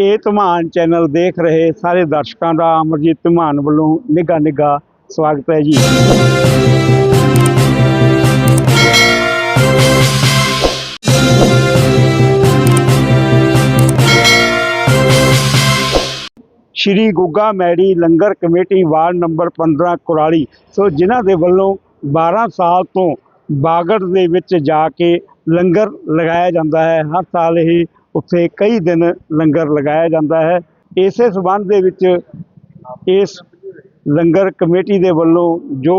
ਇਹ ਧਮਾਨ ਚੈਨਲ ਦੇਖ ਰਹੇ ਸਾਰੇ ਦਰਸ਼ਕਾਂ ਦਾ, ਅਮਰਜੀਤ ਧਮਾਨ ਵੱਲੋਂ ਨਿੱਘਾ ਨਿੱਘਾ ਸਵਾਗਤ ਹੈ ਜੀ। Shri Gugga Medi langar committee ward number 15 Kurali. So ਜਿਨ੍ਹਾਂ ਦੇ ਵੱਲੋਂ 12 ਸਾਲ ਤੋਂ ਬਾਗੜ ਦੇ ਵਿੱਚ ਜਾ ਕੇ ਲੰਗਰ ਲਗਾਇਆ ਜਾਂਦਾ ਹੈ, ਹਰ ਸਾਲ ਇਹ ਉੱਥੇ ਕਈ ਦਿਨ ਲੰਗਰ ਲਗਾਇਆ ਜਾਂਦਾ ਹੈ। ਇਸੇ ਸਬੰਧ ਦੇ ਵਿੱਚ ਇਸ ਲੰਗਰ ਕਮੇਟੀ ਦੇ ਵੱਲੋਂ ਜੋ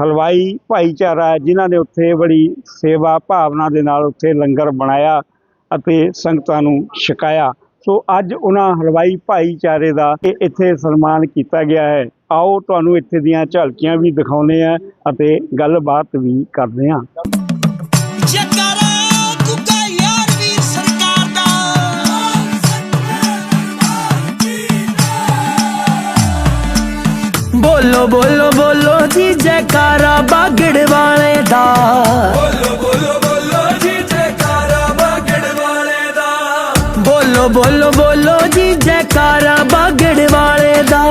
ਹਲਵਾਈ ਭਾਈਚਾਰਾ ਹੈ, ਜਿਨ੍ਹਾਂ ਨੇ ਉੱਥੇ ਬੜੀ ਸੇਵਾ ਭਾਵਨਾ ਦੇ ਨਾਲ ਉੱਥੇ ਲੰਗਰ ਬਣਾਇਆ ਅਤੇ ਸੰਗਤਾਂ ਨੂੰ ਛਕਾਇਆ। ਸੋ ਅੱਜ ਉਹਨਾਂ ਹਲਵਾਈ ਭਾਈਚਾਰੇ ਦਾ ਇਹ ਇੱਥੇ ਸਨਮਾਨ ਕੀਤਾ ਗਿਆ ਹੈ। ਆਓ ਤੁਹਾਨੂੰ ਇੱਥੇ ਦੀਆਂ ਝਲਕੀਆਂ ਵੀ ਦਿਖਾਉਂਦੇ ਆ ਅਤੇ ਗੱਲਬਾਤ ਵੀ ਕਰਦੇ ਹਾਂ। ਬੋਲੋ ਬੋਲੋ ਬੋਲੋ ਜੀ ਜੈਕਾਰਾ ਬਾਗੜ ਵਾਲੇ ਦਾ। ਬੋਲੋ ਬੋਲੋ ਬੋਲੋ ਜੀ ਜੈਕਾਰਾ ਬਾਗੜ ਵਾਲੇ ਦਾ। ਬੋਲੋ ਬੋਲੋ ਬੋਲੋ ਜੀ ਜੈਕਾਰਾ ਬਾਗੜ ਵਾਲੇ ਦਾ।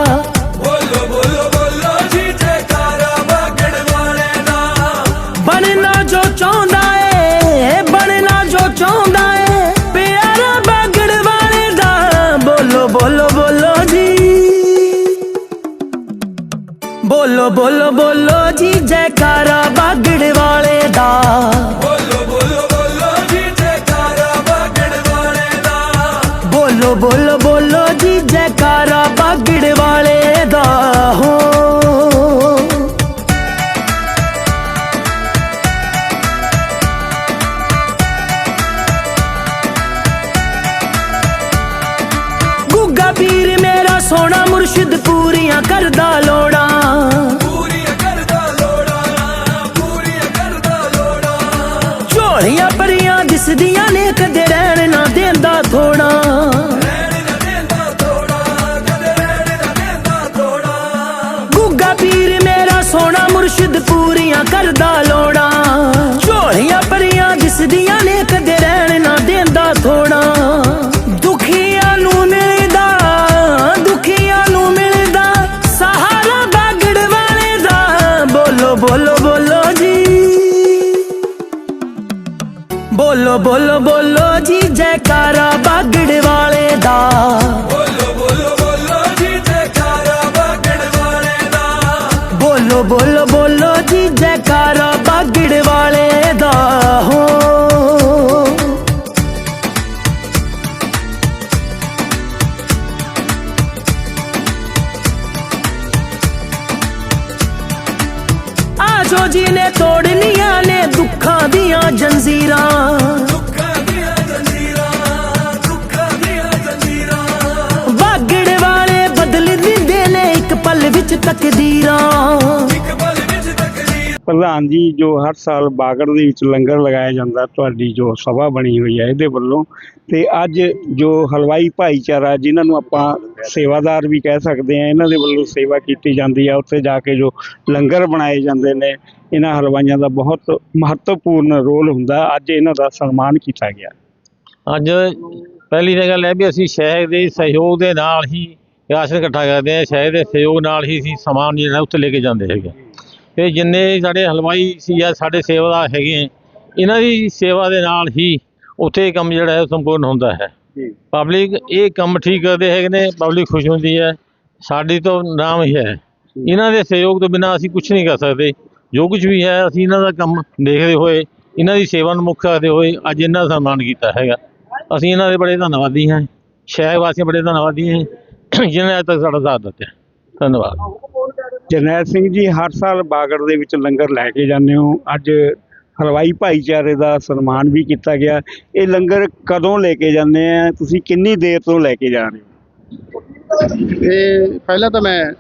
ਮੁਰਸ਼ਿਦ ਪੂਰੀਆਂ ਕਰਦਾ ਲੋੜਾਂ। ਝੋਲੀਆਂ ਭਰੀਆਂ ਦਿਸਦੀਆਂ ਨੇ ਕਦੇ ਰਹਿਣ ਨਾ ਦਿੰਦਾ ਥੋੜਾ। ਦੁਖੀਆਂ ਨੂੰ ਮਿਲਦਾ, ਦੁਖੀਆਂ ਨੂੰ ਮਿਲਦਾ, ਸਹਾਰਾ ਬਾਗੜ ਵਾਲੇ ਦਾ। ਬੋਲੋ ਬੋਲੋ ਬੋਲੋ ਜੀ। ਬੋਲੋ ਬੋਲੋ ਬੋਲੋ ਜੀ, ਜੈਕਾਰਾ ਬਾਗੜ ਵਾਲੇ ਦਾ। ਬੋਲੋ ਬੋਲੋ ਬੋਲੋ ਬੋਲੋ ਬੋਲੋ ਜੀ, ਜੈਕਾਰਾ ਬਾਗੜ ਵਾਲੇ ਦਾ ਹੋ। ਆਜੋ ਜੀ ਨੇ ਤੋੜਨੀਆਂ ਨੇ ਦੁੱਖਾਂ ਦੀਆਂ ਜੰਜ਼ੀਰਾਂ। ਪ੍ਰਧਾਨ ਜੀ, ਜੋ ਹਰ ਸਾਲ ਬਾਗੜ ਦੇ ਵਿੱਚ ਲੰਗਰ ਲਗਾਇਆ ਜਾਂਦਾ, ਤੁਹਾਡੀ ਜੋ ਸਭਾ ਬਣੀ ਹੋਈ ਹੈ ਇਹਦੇ ਵੱਲੋਂ। ਤੇ ਅੱਜ ਜੋ ਹਲਵਾਈ ਭਾਈਚਾਰਾ, ਜਿਨ੍ਹਾਂ ਨੂੰ ਆਪਾਂ ਸੇਵਾਦਾਰ ਵੀ ਕਹਿ ਸਕਦੇ ਆ ਇਹਨਾਂ ਦੇ ਵੱਲੋਂ ਸੇਵਾ ਕੀਤੀ ਜਾਂਦੀ ਆ ਉੱਥੇ ਜਾ ਕੇ ਜੋ ਲੰਗਰ ਬਣਾਏ ਜਾਂਦੇ ਨੇ, ਇਹਨਾਂ ਹਲਵਾਈਆਂ ਦਾ ਬਹੁਤ ਮਹੱਤਵਪੂਰਨ ਰੋਲ ਹੁੰਦਾ। ਅੱਜ ਇਹਨਾਂ ਦਾ ਸਨਮਾਨ ਕੀਤਾ ਗਿਆ। ਅੱਜ ਪਹਿਲੀ ਤਾਂ ਗੱਲ ਹੈ ਵੀ ਅਸੀਂ ਸ਼ਹਿਰ ਦੇ ਸਹਿਯੋਗ ਦੇ ਨਾਲ ਹੀ ਰਾਸ਼ਨ ਇਕੱਠਾ ਕਰਦੇ ਹਾਂ। ਸ਼ਹਿਰ ਦੇ ਸਹਿਯੋਗ ਨਾਲ ਹੀ ਅਸੀਂ ਸਮਾਨ ਜਿਹੜਾ ਉੱਥੇ ਲੈ ਕੇ ਜਾਂਦੇ ਹੈਗੇ ਤੇ ਜਿੰਨੇ ਸਾਡੇ ਹਲਵਾਈ ਸੀ ਜਾਂ ਸਾਡੇ ਸੇਵਾਦਾਰ ਹੈਗੇ ਇਹਨਾਂ ਦੀ ਸੇਵਾ ਦੇ ਨਾਲ ਹੀ ਉੱਥੇ ਕੰਮ ਜਿਹੜਾ ਹੈ ਸੰਪੂਰਨ ਹੁੰਦਾ ਹੈ। ਪਬਲਿਕ ਇਹ ਕੰਮ ਠੀਕ ਕਰਦੇ ਹੈਗੇ ਨੇ ਪਬਲਿਕ ਖੁਸ਼ ਹੁੰਦੀ ਹੈ ਸਾਡੀ ਤਾਂ ਨਾਮ ਹੀ ਹੈ। ਇਹਨਾਂ ਦੇ ਸਹਿਯੋਗ ਤੋਂ ਬਿਨਾਂ ਅਸੀਂ ਕੁਝ ਨਹੀਂ ਕਰ ਸਕਦੇ। ਜੋ ਕੁਝ ਵੀ ਹੈ ਅਸੀਂ ਇਹਨਾਂ ਦਾ ਕੰਮ ਦੇਖਦੇ ਹੋਏ ਇਹਨਾਂ ਦੀ ਸੇਵਾ ਨੂੰ ਮੁੱਖ ਰੱਖਦੇ ਹੋਏ ਅੱਜ ਇਹਨਾਂ ਦਾ ਸਨਮਾਨ ਕੀਤਾ ਹੈਗਾ। ਅਸੀਂ ਇਹਨਾਂ ਦੇ ਬੜੇ ਧੰਨਵਾਦੀ ਹਾਂ। ਸ਼ਹਿਰ ਵਾਸੀਆਂ ਬੜੇ ਧੰਨਵਾਦੀ ਹਾਂ। ਜਿਨ੍ਹਾਂ ਨੇ ਅੱਜ ਤੱਕ ਸਾਡਾ ਸਾਥ ਦਿੱਤਾ। ਧੰਨਵਾਦ। ਜਰਨੈਲ ਸਿੰਘ ਜੀ, ਹਰ ਸਾਲ ਬਾਗੜ ਦੇ ਵਿੱਚ ਲੰਗਰ ਲੈ ਕੇ ਜਾਂਦੇ ਹੋ। ਅੱਜ ਹਲਵਾਈ ਭਾਈਚਾਰੇ ਦਾ ਸਨਮਾਨ ਵੀ ਕੀਤਾ ਗਿਆ। ਇਹ ਲੰਗਰ ਕਦੋਂ ਲੈ ਕੇ ਜਾਂਦੇ ਆ? ਤੁਸੀਂ ਕਿੰਨੀ ਦੇਰ ਤੋਂ ਲੈ ਕੇ ਜਾ ਰਹੇ ਹੋ? ਇਹ ਪਹਿਲਾਂ ਤਾਂ ਮੈਂ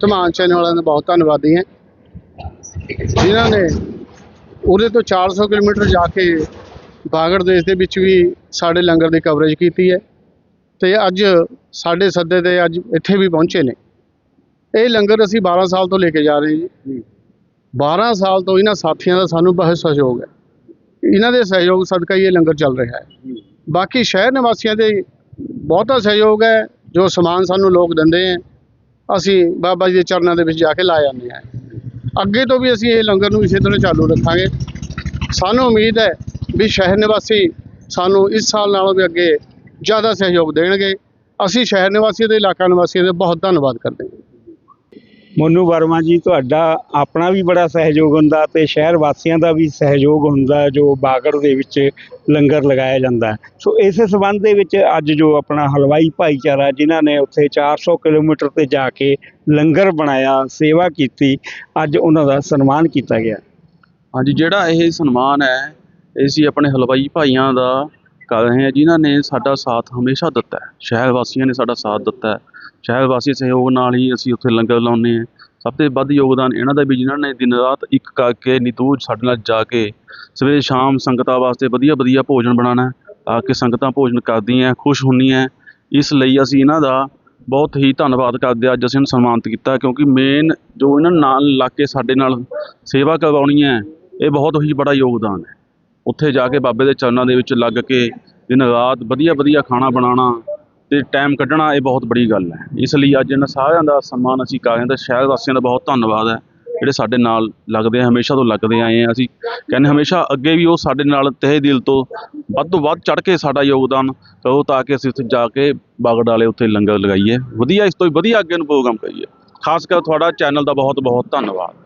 ਧਮਾਨ ਚੈਨਲ ਵਾਲਿਆਂ ਦਾ ਬਹੁਤ ਧੰਨਵਾਦੀ ਹਾਂ। ਜਿਨ੍ਹਾਂ ਨੇ ਉਹਦੇ ਤੋਂ 400 ਕਿਲੋਮੀਟਰ ਜਾ ਕੇ ਬਾਗੜ ਦੇਸ਼ ਦੇ ਵਿੱਚ ਵੀ ਸਾਡੇ ਲੰਗਰ ਦੀ ਕਵਰੇਜ ਕੀਤੀ ਹੈ। ਤੇ ਅੱਜ ਸਾਡੇ ਸੱਦੇ ਤੇ ਅੱਜ ਇੱਥੇ ਵੀ ਪਹੁੰਚੇ ਨੇ। ਇਹ ਲੰਗਰ ਅਸੀਂ 12 ਸਾਲ ਤੋਂ ਲੈ ਕੇ ਜਾ ਰਹੇ ਜੀ। 12 ਸਾਲ ਤੋਂ ਇਹਨਾਂ ਸਾਥੀਆਂ ਦਾ ਸਾਨੂੰ ਬਹੁਤ ਸਹਿਯੋਗ ਹੈ। ਇਹਨਾਂ ਦੇ ਸਹਿਯੋਗ ਸਦਕਾ ਹੀ ਇਹ ਲੰਗਰ ਚੱਲ ਰਿਹਾ ਹੈ। ਬਾਕੀ ਸ਼ਹਿਰ ਨਿਵਾਸੀਆਂ ਦੇ ਬਹੁਤਾ ਸਹਿਯੋਗ ਹੈ, ਜੋ ਸਮਾਨ ਸਾਨੂੰ ਲੋਕ ਦਿੰਦੇ ਹੈ। ਅਸੀਂ ਬਾਬਾ ਜੀ ਦੇ ਚਰਨਾਂ ਦੇ ਵਿੱਚ ਜਾ ਕੇ ਲਾ ਜਾਂਦੇ ਹਾਂ। ਅੱਗੇ ਤੋਂ ਵੀ ਅਸੀਂ ਇਹ ਲੰਗਰ ਨੂੰ ਇਸੇ ਤਰ੍ਹਾਂ ਚਾਲੂ ਰੱਖਾਂਗੇ। ਸਾਨੂੰ ਉਮੀਦ ਹੈ ਵੀ ਸ਼ਹਿਰ ਨਿਵਾਸੀ ਸਾਨੂੰ ਇਸ ਸਾਲ ਨਾਲੋਂ ਵੀ ਅੱਗੇ ਜ਼ਿਆਦਾ ਸਹਿਯੋਗ ਦੇਣਗੇ। ਅਸੀਂ ਸ਼ਹਿਰ ਨਿਵਾਸੀਆਂ ਤੇ ਇਲਾਕਾ ਨਿਵਾਸੀਆਂ ਦਾ ਬਹੁਤ ਧੰਨਵਾਦ ਕਰਦੇ ਹਾਂ। ਮੋਨੂ ਵਰਮਾ ਜੀ, ਤੁਹਾਡਾ ਆਪਣਾ ਵੀ ਬੜਾ ਸਹਿਯੋਗ ਹੁੰਦਾ ਤੇ ਸ਼ਹਿਰ ਵਾਸੀਆਂ ਦਾ ਵੀ ਸਹਿਯੋਗ ਹੁੰਦਾ ਜੋ ਬਾਗੜ ਦੇ ਵਿੱਚ ਲੰਗਰ ਲਗਾਇਆ ਜਾਂਦਾ। ਸੋ ਇਸੇ ਸਬੰਧ ਦੇ ਵਿੱਚ ਅੱਜ ਜੋ ਆਪਣਾ ਹਲਵਾਈ ਭਾਈਚਾਰਾ, ਜਿਨ੍ਹਾਂ ਨੇ ਉੱਥੇ 400 ਕਿਲੋਮੀਟਰ ਤੇ ਜਾ ਕੇ ਲੰਗਰ ਬਣਾਇਆ, ਸੇਵਾ ਕੀਤੀ, ਅੱਜ ਉਹਨਾਂ ਦਾ ਸਨਮਾਨ ਕੀਤਾ ਗਿਆ। ਹਾਂਜੀ, ਜਿਹੜਾ ਇਹ ਸਨਮਾਨ ਹੈ, ਇਹ ਅਸੀਂ ਆਪਣੇ ਹਲਵਾਈ ਭਾਈਆਂ ਦਾ ਕਰ ਰਹੇ ਹਾਂ, ਜਿਨ੍ਹਾਂ ਨੇ ਸਾਡਾ ਸਾਥ ਹਮੇਸ਼ਾ ਦਿੱਤਾ ਹੈ, ਸ਼ਹਿਰ ਵਾਸੀਆਂ ਨੇ ਸਾਡਾ ਸਾਥ ਦਿੱਤਾ ਹੈ। ਸ਼ਹਿਰ ਵਾਸੀ ਸਹਿਯੋਗ ਨਾਲ ਹੀ ਅਸੀਂ ਉੱਥੇ ਲੰਗਰ ਲਾਉਂਦੇ ਹਾਂ। ਸਭ ਤੋਂ ਵੱਧ ਯੋਗਦਾਨ ਇਹਨਾਂ ਦਾ ਵੀ ਜਿਨ੍ਹਾਂ ਨੇ ਦਿਨ ਰਾਤ ਇੱਕ ਕਰਕੇ ਨਿਤੂਜ ਸਾਡੇ ਨਾਲ ਜਾ ਕੇ ਸਵੇਰੇ ਸ਼ਾਮ ਸੰਗਤਾਂ ਵਾਸਤੇ ਵਧੀਆ ਵਧੀਆ ਭੋਜਨ ਬਣਾਉਣਾ ਆ ਕੇ ਸੰਗਤਾਂ ਭੋਜਨ ਕਰਦੀਆਂ ਖੁਸ਼ ਹੁੰਦੀਆਂ ਇਸ ਲਈ ਅਸੀਂ ਇਹਨਾਂ ਦਾ ਬਹੁਤ ਹੀ ਧੰਨਵਾਦ ਕਰਦੇ ਹਾਂ। ਅੱਜ ਅਸੀਂ ਇਹਨੂੰ ਸਨਮਾਨਿਤ ਕੀਤਾ ਕਿਉਂਕਿ ਮੇਨ ਜੋ ਇਹਨਾਂ ਨਾਲ ਲੱਗ ਕੇ ਸਾਡੇ ਨਾਲ ਸੇਵਾ ਕਰਵਾਉਣੀ ਹੈ, ਇਹ ਬਹੁਤ ਹੀ ਬੜਾ ਯੋਗਦਾਨ ਹੈ। ਉੱਥੇ ਜਾ ਕੇ ਬਾਬੇ ਦੇ ਚਰਨਾਂ ਦੇ ਵਿੱਚ ਲੱਗ ਕੇ ਦਿਨ ਰਾਤ ਵਧੀਆ ਵਧੀਆ ਖਾਣਾ ਬਣਾਉਣਾ ਤੇ ਟਾਈਮ ਕੱਢਣਾ ਇਹ ਬਹੁਤ ਬੜੀ ਗੱਲ ਹੈ। ਇਸ ਲਈ ਅੱਜ ਇਹਨਾਂ ਸਾਰਿਆਂ ਦਾ ਸਨਮਾਨ ਅਸੀਂ ਕਰ ਰਹੇ ਸ਼ਹਿਰ ਵਾਸੀਆਂ ਦਾ ਬਹੁਤ ਧੰਨਵਾਦ ਹੈ। ਜਿਹੜੇ ਸਾਡੇ ਨਾਲ ਲੱਗਦੇ ਆ, ਹਮੇਸ਼ਾ ਤੋਂ ਲੱਗਦੇ ਆਏ ਆ, ਅਸੀਂ ਕਹਿੰਦੇ ਹਮੇਸ਼ਾ ਅੱਗੇ ਵੀ ਉਹ ਸਾਡੇ ਨਾਲ ਤਹਿ ਦਿਲ ਤੋਂ ਵੱਧ ਤੋਂ ਵੱਧ ਚੜ ਕੇ ਸਾਡਾ ਯੋਗਦਾਨ ਕਰੋ ਤਾਂ ਕਿ ਅਸੀਂ ਉੱਥੇ ਜਾ ਕੇ ਬਾਗੜ ਵਾਲੇ ਉੱਥੇ ਲੰਗਰ ਲਗਾਈਏ। ਵਧੀਆ ਇਸ ਤੋਂ ਵੀ ਵਧੀਆ ਅੱਗੇ ਨੂੰ ਪ੍ਰੋਗਰਾਮ ਕਰੀਏ। ਖਾਸ ਕਰ ਤੁਹਾਡਾ ਚੈਨਲ ਦਾ ਬਹੁਤ ਬਹੁਤ ਧੰਨਵਾਦ।